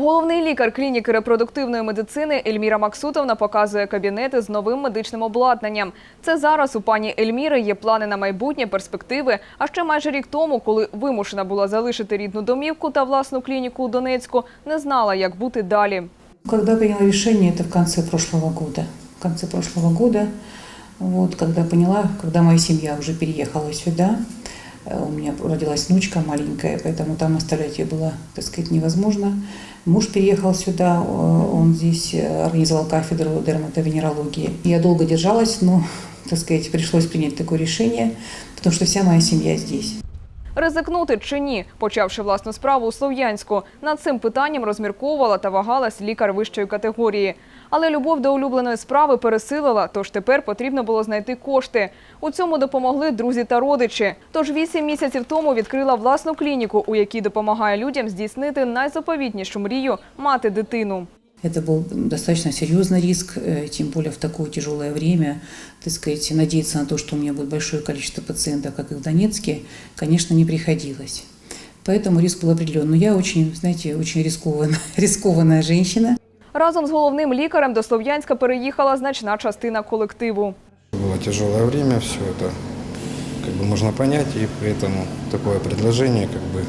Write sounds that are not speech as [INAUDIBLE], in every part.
Головний лікар клініки репродуктивної медицини Ельміра Максутовна показує кабінети з новим медичним обладнанням. Це зараз у пані Ельміри є плани на майбутнє, перспективи. А ще майже рік тому, коли вимушена була залишити рідну домівку та власну клініку у Донецьку, не знала, як бути далі. Когда приняла решение, это в конце прошлого года. В конце прошлого года, вот, когда поняла, когда моя семья уже переехала сюда, э, у меня родилась внучка маленькая, поэтому там оставлять ее было, так сказать, невозможно. Муж переехал сюда, э, он здесь э, организовал кафедру дерматовенерологии. Я долго держалась, но, [LAUGHS] так сказать, пришлось принять такое решение, потому что вся моя семья здесь. Ризикнути чи ні, почавши власну справу у Слов'янську. Над цим питанням розмірковувала та вагалась лікар вищої категорії. Але любов до улюбленої справи пересилила, тож тепер потрібно було знайти кошти. У цьому допомогли друзі та родичі. Тож вісім місяців тому відкрила власну клініку, у якій допомагає людям здійснити найзаповітнішу мрію мати дитину. Это был достаточно серьезный риск, э, тем более в такое тяжелое время. Так сказать, надеяться на то, что у меня будет большое количество пациентов, как и в Донецке, конечно, не приходилось. Поэтому риск был определен. Но я очень, знаете, очень рискованная, [LAUGHS] рискованная женщина. Разом з головним лікарем до Слов'янська переїхала значна частина колективу. Было тяжелое время, все это как бы можно понять, и поэтому такое предложение, как бы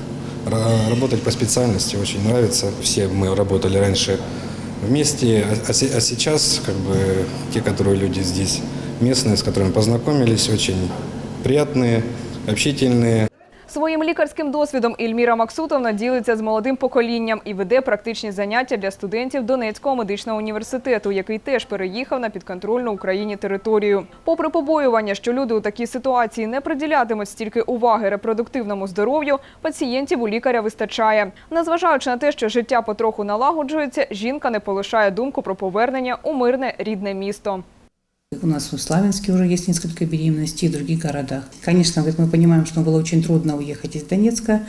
ра- работать по специальности очень нравится. Все мы работали раньше вместе, а, а се- а сейчас как бы те, которые люди здесь местные, с которыми познакомились, очень приятные, общительные. Своїм лікарським досвідом Ільміра Максутовна ділиться з молодим поколінням і веде практичні заняття для студентів Донецького медичного університету, який теж переїхав на підконтрольну Україні територію. Попри побоювання, що люди у такій ситуації не приділятимуть стільки уваги репродуктивному здоров'ю, пацієнтів у лікаря вистачає. Незважаючи на те, що життя потроху налагоджується, жінка не полишає думку про повернення у мирне рідне місто. У нас в Славянске уже есть несколько беременностей в других городах. Конечно, мы понимаем, что было очень трудно уехать из Донецка,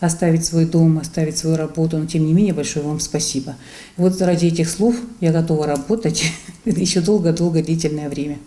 оставить свой дом, оставить свою работу, но тем не менее большое вам спасибо. Вот ради этих слов я готова работать [LAUGHS] еще долго-долго длительное время.